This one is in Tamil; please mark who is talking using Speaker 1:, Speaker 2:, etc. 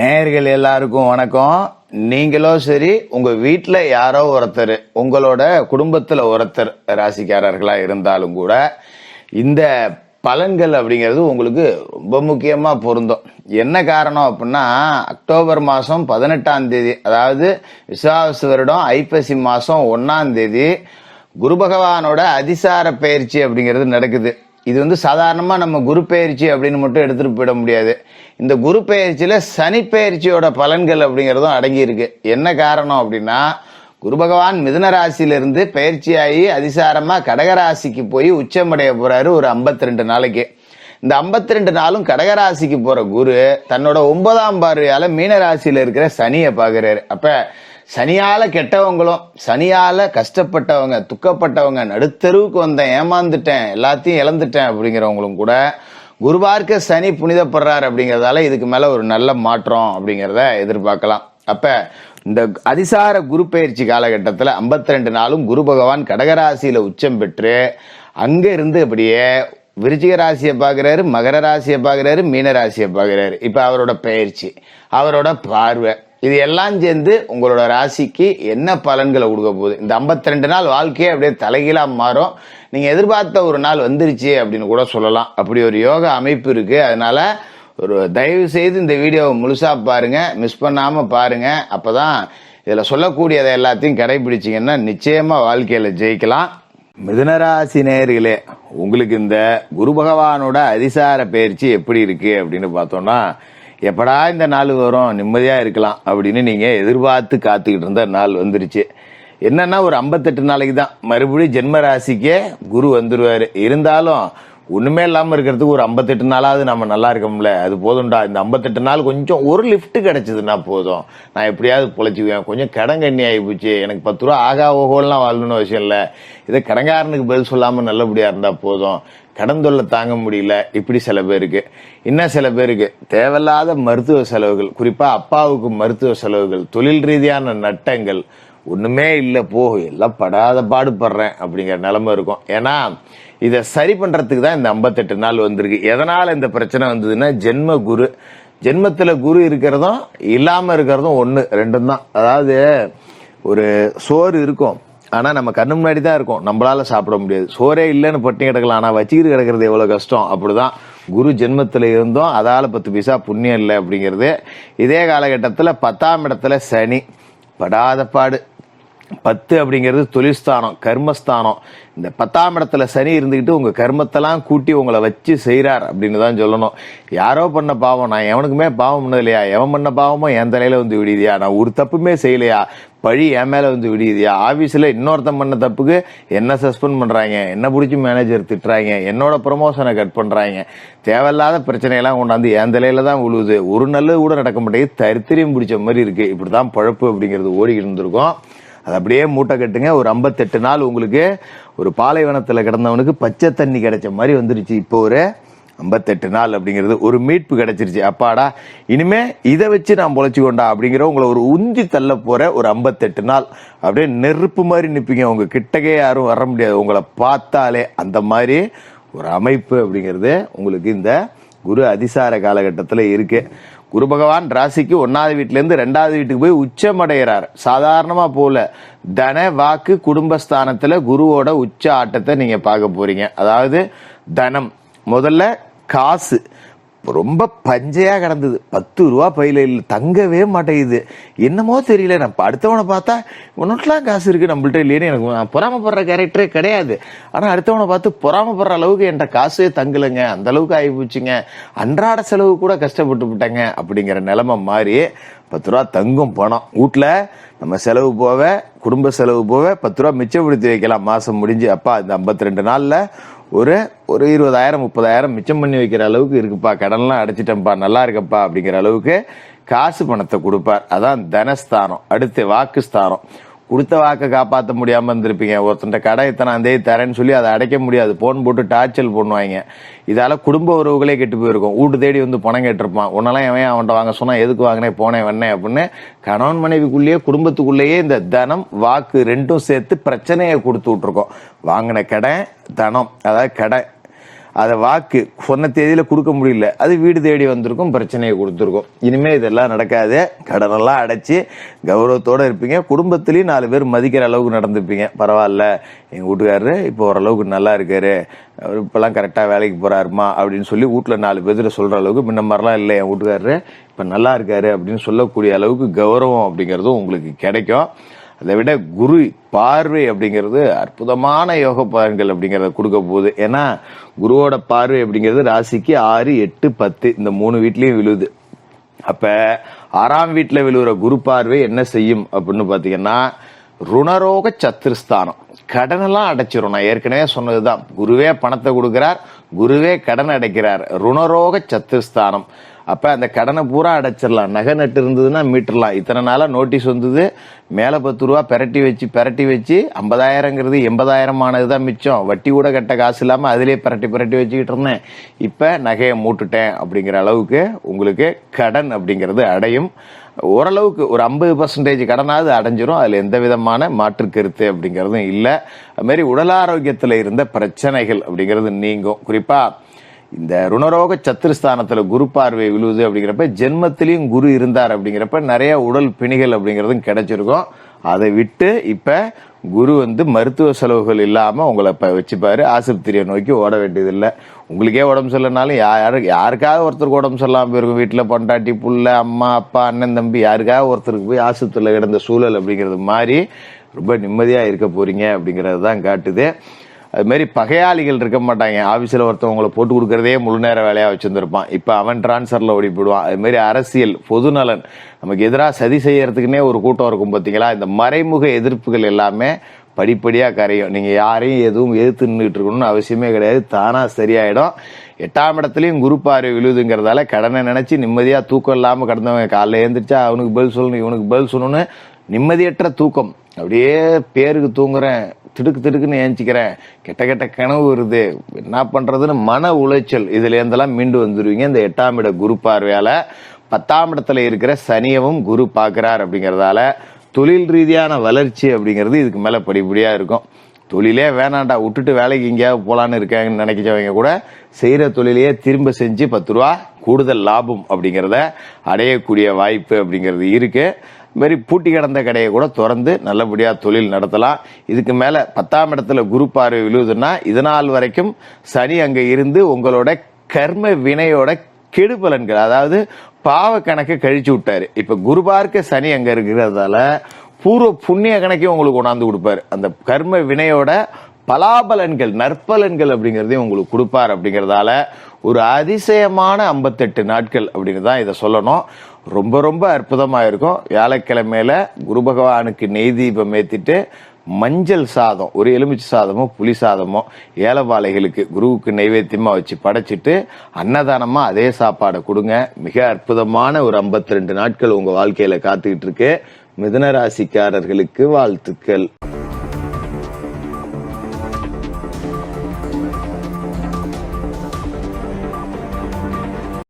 Speaker 1: நேயர்கள் எல்லாருக்கும் வணக்கம். நீங்களோ சரி உங்க வீட்டில் யாரோ ஒருத்தர் உங்களோட குடும்பத்தில் ஒருத்தர் ராசிக்காரர்களா இருந்தாலும் கூட இந்த பலன்கள் அப்படிங்கிறது உங்களுக்கு ரொம்ப முக்கியமாக பொருந்தும். என்ன காரணம் அப்படின்னா அக்டோபர் மாதம் பதினெட்டாம் தேதி அதாவது விசுவாச வருடம் ஐப்பசி மாதம் ஒன்றாம் தேதி குரு பகவானோட அதிசார பயிற்சி அப்படிங்கிறது நடக்குது. இது வந்து சாதாரணமாக நம்ம குரு பெயர்ச்சி அப்படின்னு மட்டும் எடுத்துட்டு போயிட முடியாது. இந்த குரு பெயர்ச்சியில் சனி பெயர்ச்சியோட பலன்கள் அப்படிங்கிறதும் அடங்கியிருக்கு. என்ன காரணம் அப்படின்னா குரு பகவான் மிதுன ராசியிலிருந்து பயிற்சியாகி அதிசாரமாக கடகராசிக்கு போய் உச்சமடைய போகிறாரு ஒரு 52 ரெண்டு நாளைக்கு. இந்த 52 ரெண்டு நாளும் கடகராசிக்கு போகிற குரு தன்னோட ஒன்பதாம் பார்வையால் மீனராசியில் இருக்கிற சனியை பார்க்குறாரு. அப்போ சனியால கெட்டவங்களும் சனியால கஷ்டப்பட்டவங்க துக்கப்பட்டவங்க நடுத்தருவுக்கு வந்தேன் ஏமாந்துட்டேன் எல்லாத்தையும் இழந்துட்டேன் அப்படிங்கிறவங்களும் கூட குருவார்க்க சனி புனிதப்படுறார் அப்படிங்கிறதால இதுக்கு மேல ஒரு நல்ல மாற்றம் அப்படிங்கிறத எதிர்பார்க்கலாம். அப்ப இந்த அதிசார குரு பயிற்சி காலகட்டத்தில் 52 ரெண்டு நாளும் குரு பகவான் கடகராசியில உச்சம் பெற்று அங்க இருந்து அப்படியே விருச்சிக ராசியை பார்க்குறாரு மகர ராசியை பார்க்குறாரு மீன ராசியை பார்க்குறாரு. இப்போ அவரோட பயிற்சி அவரோட பார்வை. இது எல்லாம் சேர்ந்து உங்களோட ராசிக்கு என்ன பலன்களை கொடுக்க போகுது? இந்த 52 ரெண்டு நாள் வாழ்க்கையே அப்படியே தலைகீழாக மாறும். நீங்கள் எதிர்பார்த்த ஒரு நாள் வந்துருச்சு அப்படின்னு கூட சொல்லலாம். அப்படி ஒரு யோக அமைப்பு இருக்குது அதனால் ஒரு தயவு செய்து இந்த வீடியோவை முழுசாக பாருங்கள் மிஸ் பண்ணாமல் பாருங்கள் அப்போ தான் இதில் சொல்லக்கூடியதை எல்லாத்தையும் கடைபிடிச்சிங்கன்னா நிச்சயமாக வாழ்க்கையில் ஜெயிக்கலாம். மிதுனராசி நேர்களே உங்களுக்கு இந்த குரு பகவானோட அதிசார பயிற்சி எப்படி இருக்குது அப்படின்னு பார்த்தோன்னா எப்படா இந்த நாள் வரும்? நிம்மதியாக இருக்கலாம் அப்படின்னு நீங்கள் எதிர்பார்த்து காத்துக்கிட்டு இருந்த நாள் வந்துருச்சு. என்னன்னா ஒரு 58 நாளைக்கு தான். மறுபடியும் ஜென்ம ராசிக்கே குரு வந்துடுவார் இருந்தாலும் ஒன்றுமே இல்லாமல் இருக்கிறதுக்கு ஒரு 58 நாளாவது நம்ம நல்லா இருக்கோம்ல. அது போதும்டா. இந்த 58 நாள் கொஞ்சம் ஒரு லிஃப்ட்டு கிடச்சிதுன்னா போதும். நான் எப்படியாவது பிழைச்சிக்குவேன். கொஞ்சம் கடங்கண்ணி ஆகி போச்சு. எனக்கு பத்து ரூபா ஆகா ஓகோலாம் வாழணும்னு அவசியம் இல்லை. இதை கடங்காரனுக்கு பதில் சொல்லாமல் நல்லபடியாக இருந்தால் போதும். கடன் தொல்லை தாங்க முடியல. இப்படி சில பேருக்கு. இன்னும் சில பேருக்கு தேவையில்லாத மருத்துவ செலவுகள் குறிப்பாக அப்பாவுக்கு மருத்துவ செலவுகள் தொழில் ரீதியான நட்டங்கள் ஒன்றுமே இல்லை போ எல்லாம் படாத பாடுபடுறேன் அப்படிங்கிற நிலைமை இருக்கும். ஏன்னா இதை சரி பண்ணுறதுக்கு தான் இந்த 58 நாள் வந்திருக்கு. எதனால் இந்த பிரச்சனை வந்ததுன்னா ஜென்ம குரு. ஜென்மத்தில் குரு இருக்கிறதும் இல்லாமல் இருக்கிறதும் ஒன்று ரெண்டும் தான். அதாவது ஒரு சோறு இருக்கும். ஆனால் நம்ம கண்ணு முன்னாடி தான் இருக்கும். நம்மளால சாப்பிட முடியாது. சோறே இல்லைன்னு பட்டினி கிடக்கலாம் ஆனால் வச்சுக்கிட்டு கிடக்கிறது எவ்வளோ கஷ்டம்? அப்படி தான் குரு ஜென்மத்தில் இருந்தோம் அதால் பத்து பைசா புண்ணியம் இல்லை அப்படிங்கிறது. இதே காலகட்டத்தில் பத்தாம் இடத்துல சனி. படாத பாடு. பத்து அப்படிங்கிறது தொழில்ஸ்தானம் கர்மஸ்தானம். இந்த பத்தாம் இடத்துல சனி இருந்துக்கிட்டு உங்க கர்மத்தெல்லாம் கூட்டி உங்களை வச்சு செய்கிறார் அப்படின்னு தான் சொல்லணும். யாரோ பண்ண பாவம் நான் எவனுக்குமே பாவம் பண்ணது இல்லையா எவன் பண்ண பாவமோ என் தலையில வந்து விடியுதியா? நான் ஒரு தப்புமே செய்யலையா? பழி என் மேலே வந்து விடியுதியா? ஆஃபீஸில் இன்னொருத்தன் பண்ண தப்புக்கு என்ன சஸ்பெண்ட் பண்ணுறாங்க என்ன பிடிச்சி மேனேஜர் திட்டுறாங்க? என்னோட ப்ரமோஷனை கட் பண்ணுறாங்க தேவையில்லாத பிரச்சனையெல்லாம் கொண்டாந்து என் தலையில் தான் விழுவுது ஒரு நல்லது கூட நடக்க மாட்டேங்குது. தரித்திரியம் பிடிச்ச மாதிரி இருக்குது இப்படி தான் பழப்பு அப்படிங்கிறது ஓடிக்கிட்டு இருந்திருக்கும். அது அப்படியே மூட்டை கட்டுங்க. ஒரு 58 நாள் உங்களுக்கு ஒரு பாலைவனத்தில் கிடந்தவனுக்கு பச்சை தண்ணி கிடைச்ச மாதிரி வந்துருச்சு. இப்போ ஒரு 58 நாள் அப்படிங்கிறது ஒரு மீட்பு கிடைச்சிருச்சு. அப்பாடா இனிமே இதை வச்சு நான் பொழைச்சி கொண்டா அப்படிங்கிற உங்களை ஒரு உந்தி தள்ள போற ஒரு 58 நாள். அப்படியே நெருப்பு மாதிரி நிற்பீங்க உங்க கிட்டக்கே யாரும் வர முடியாது. உங்களை பார்த்தாலே அந்த மாதிரி ஒரு அமைப்பு அப்படிங்கிறது உங்களுக்கு இந்த குரு அதிசார காலகட்டத்தில் இருக்குது குரு பகவான் ராசிக்கு ஒன்னாவது வீட்டுல இருந்து ரெண்டாவது வீட்டுக்கு போய் உச்சமடைகிறார். சாதாரணமா போல தன வாக்கு குடும்பஸ்தானத்தில் குருவோட உச்ச ஆட்டத்தை நீங்க பார்க்க போறீங்க. அதாவது தனம். முதல்ல காசு. ரொம்ப பஞ்சையா கிடந்தது. பத்து ரூபா பையில இல்லை தங்கவே மாட்டேங்குது. என்னமோ தெரியல நான் அடுத்தவனை பார்த்தா உனக்குலாம் காசு இருக்கு நம்மள்ட்ட இல்லையேன்னு எனக்கு நான் பொறாமப்படுற கேரக்டரே கிடையாது. ஆனால் அடுத்தவனை பார்த்து பொறாமப்படுற அளவுக்கு என்கிட்ட காசே தங்கலைங்க அந்த அளவுக்கு ஆகி போச்சுங்க அன்றாட செலவு கூட கஷ்டப்பட்டு விட்டேங்க அப்படிங்கிற நிலைமை மாறி பத்து ரூபா தங்கும் பணம். வீட்டில் நம்ம செலவு போக குடும்ப செலவு போக பத்து ரூபா மிச்சப்படுத்தி வைக்கலாம். மாதம் முடிஞ்சு அப்பா இந்த 52 ரெண்டு நாளில் ஒரு ஒரு இருபதாயிரம் முப்பதாயிரம் மிச்சம் பண்ணி வைக்கிற அளவுக்கு இருக்குப்பா. கடன்லாம் அடைச்சிட்டேன்ப்பா. நல்லா இருக்கப்பா அப்படிங்கிற அளவுக்கு காசு பணத்தை கொடுப்பார். அதான் தனஸ்தானம். அடுத்து வாக்குஸ்தானம். கொடுத்த வாக்கை காப்பாற்ற முடியாமல் இருந்திருப்பீங்க. ஒருத்தன்ட்ட கடை இத்தனை தேதி தரேன்னு சொல்லி அதை அடைக்க முடியாது. போன் போட்டு டார்ச்சல் பண்ணுவாங்க இதால குடும்ப உறவுகளே கெட்டு போயிருக்கும். வீட்டு தேடி வந்து பணம் கேட்டிருப்பான். உன்னெல்லாம் எவன் அவன்கிட்ட வாங்க சொன்னா எதுக்கு வாங்கினேன் போனேன் வந்தேன் அப்படின்னு கணவன் மனைவிக்குள்ளேயே குடும்பத்துக்குள்ளேயே இந்த தனம் வாக்கு ரெண்டும் சேர்த்து பிரச்சனையை கொடுத்து விட்ருக்கோம் வாங்கின கடை தனம். அதாவது கடை. அதை வாக்கு சொன்ன தேதியில கொடுக்க முடியல. அது வீடு தேடி வந்திருக்கும் பிரச்சனையை கொடுத்துருக்கும். இனிமே இதெல்லாம் நடக்காது. கடனெல்லாம் அடைச்சி கௌரவத்தோட இருப்பீங்க. குடும்பத்துலேயும் நாலு பேர் மதிக்கிற அளவுக்கு நடந்துப்பீங்க. பரவாயில்ல. எங்க வீட்டுக்காரரு இப்போ ஓரளவுக்கு நல்லா இருக்காரு. அவர் இப்பெல்லாம் கரெக்டா வேலைக்கு போறாருமா அப்படின்னு சொல்லி வீட்டுல நாலு பேர்த்துல சொல்ற அளவுக்கு முன்ன மாதிரிலாம் இல்லை என் வீட்டுக்காரரு. இப்ப நல்லா இருக்காரு அப்படின்னு சொல்லக்கூடிய அளவுக்கு கௌரவம் அப்படிங்கிறதும் உங்களுக்கு கிடைக்கும். அதை விட குரு பார்வை அப்படிங்கிறது அற்புதமான யோக பலன்கள் அப்படிங்கிறத கொடுக்க போகுது ஏன்னா குருவோட பார்வை அப்படிங்கிறது ராசிக்கு ஆறு எட்டு பத்து இந்த மூணு வீட்லேயும் விழுது. அப்போ ஆறாம் வீட்டில் விழுகிற குரு பார்வை என்ன செய்யும் அப்படின்னு பார்த்தீங்கன்னா ருணரோக சத்துருஸ்தானம் கடனெல்லாம் அடைச்சிரும். நான் ஏற்கனவே சொன்னதுதான். குருவே பணத்தை கொடுக்கிறார் குருவே கடன் அடைக்கிறார். ருணரோக சத்துருஸ்தானம் அப்ப அந்த கடனை பூரா அடைச்சிடலாம். நகை நட்டு இருந்ததுன்னா மீட்டர்லாம். இத்தனை நாளாக நோட்டீஸ் வந்தது. மேலே பத்து ரூபா பெரட்டி வச்சு பெரட்டி வச்சு ஐம்பதாயிரங்கிறது எண்பதாயிரம் ஆனது தான் மிச்சம். வட்டி கூட கட்ட காசு இல்லாமல் அதிலே பெரட்டி பெரட்டி வச்சுக்கிட்டு இருந்தேன். இப்போ நகையை மூட்டுட்டேன் அப்படிங்கிற அளவுக்கு உங்களுக்கு கடன் அப்படிங்கிறது அடையும். ஓரளவுக்கு ஒரு ஐம்பது பர்சன்டேஜ் கடனாவது அடைஞ்சிரும். அதில் எந்த விதமான மாற்று கருத்து அப்படிங்கிறதும் இல்லை. அதுமாரி உடல் ஆரோக்கியத்தில் இருந்த பிரச்சனைகள் அப்படிங்கிறது நீங்கும். குறிப்பாக இந்த ருணரோக சத்துருஸ்தானத்தில் குரு பார்வை விழுவுது அப்படிங்கிறப்ப ஜென்மத்திலையும் குரு இருந்தார் அப்படிங்கிறப்ப நிறைய உடல் பிணிகள் அப்படிங்கிறதும் கிடைச்சிருக்கும். அதை விட்டு இப்ப குரு வந்து மருத்துவ செலவுகள் இல்லாம உங்களை இப்ப வச்சுப்பாரு. ஆஸ்பத்திரியை நோக்கி ஓட வேண்டியதில்லை. உங்களுக்கே உடம்பு சரியில்லைனாலும் யாரு யாருக்காவது ஒருத்தருக்கு உடம்பு சரியில்லாம போயிருக்கும். வீட்டுல பொண்டாட்டி புள்ள அம்மா அப்பா அண்ணன் தம்பி யாருக்காவது ஒருத்தருக்கு போய் ஆஸ்பத்திரியில கிடந்த சூழல் அப்படிங்கிறது மாதிரி ரொம்ப நிம்மதியா இருக்க போறீங்க அப்படிங்கிறது தான் காட்டுது. அது மாதிரி பகையாளிகள் இருக்க மாட்டாங்க. ஆஃபீஸில் ஒருத்தவங்களை போட்டு கொடுக்குறதே முழு நேர வேலையாக வச்சுருந்துருப்பான். இப்போ அவன் டிரான்ஸ்ஃபரில் ஓடி போடுவான் அது மாதிரி அரசியல் பொதுநலன் நமக்கு எதிராக சதி செய்யறதுக்குன்னே ஒரு கூட்டம் இருக்கும் பார்த்தீங்களா இந்த மறைமுக எதிர்ப்புகள் எல்லாமே படிப்படியாக கரையும். நீங்கள் யாரையும் எதுவும் எதிர்த்து நின்றுட்டு இருக்கணும்னு அவசியமே கிடையாது. தானாக சரியாயிடும். எட்டாம் இடத்துலையும் குரு பார்வை விழுதுங்கிறதால கடனை நினச்சி நிம்மதியாக தூக்கம் இல்லாமல் கடந்தவங்க காலைல எழுந்திரிச்சா அவனுக்கு பதில் சொல்லணும் இவனுக்கு பதில் சொல்லணும்னு நிம்மதியற்ற தூக்கம். அப்படியே பேருக்கு தூங்குறேன் திடுக்கு திடுக்குன்னு ஏஞ்சிக்கிறேன். கெட்ட கெட்ட கனவு வருது. என்ன பண்ணுறதுன்னு மன உளைச்சல். இதுலேருந்தெல்லாம் மீண்டு வந்துடுவீங்க இந்த எட்டாம் இட குரு பார்வையால் பத்தாம் இடத்துல இருக்கிற சனியவும் குரு பார்க்குறார் அப்படிங்கிறதால தொழில் ரீதியான வளர்ச்சி அப்படிங்கிறது இதுக்கு மேலே படிப்படியாக இருக்கும். தொழிலே வேணாண்டா விட்டுட்டு வேலைக்கு எங்கேயாவது போகலான்னு இருக்காங்கன்னு நினைக்கிறவங்க கூட செய்கிற தொழிலையே திரும்ப செஞ்சு பத்து ரூபா கூடுதல் லாபம் அப்படிங்கிறத அடையக்கூடிய வாய்ப்பு அப்படிங்கிறது இருக்குது இதுமாரி பூட்டி கிடந்த கடையை கூட திறந்து நல்லபடியாக தொழில் நடத்தலாம். இதுக்கு மேலே பத்தாம் இடத்துல குரு பார்வை விழுவுதுன்னா இதனால் வரைக்கும் சனி அங்கே இருந்து உங்களோட கர்ம வினையோட கெடுபலன்கள் அதாவது பாவ கணக்கை கழிச்சு விட்டாரு. இப்போ குரு பார்க்க சனி அங்கே இருக்கிறதால பூர்வ புண்ணிய கணக்கையும் உங்களுக்கு கொண்டாந்து கொடுப்பாரு. அந்த கர்ம வினையோட பலாபலன்கள் நற்பலன்கள் அப்படிங்கிறதையும் உங்களுக்கு கொடுப்பார் அப்படிங்கிறதால ஒரு அதிசயமான 58 நாட்கள் அப்படின்னு தான் இதை சொல்லணும். ரொம்ப ரொம்ப அற்புதமாக இருக்கும். வியாழக்கிழமையில குரு பகவானுக்கு நெய் தீபம் ஏற்றிட்டு மஞ்சள் சாதம் ஒரு எலுமிச்சை சாதமோ புளி சாதமோ ஏலவாளைகளுக்கு குருவுக்கு நைவேத்தியமாக வச்சு படைச்சிட்டு அன்னதானமாக அதே சாப்பாடை கொடுங்க. மிக அற்புதமான ஒரு 52 நாட்கள் உங்கள் வாழ்க்கையில் காத்துக்கிட்டு இருக்கு. மிதுன ராசிக்காரர்களுக்கு வாழ்த்துக்கள்.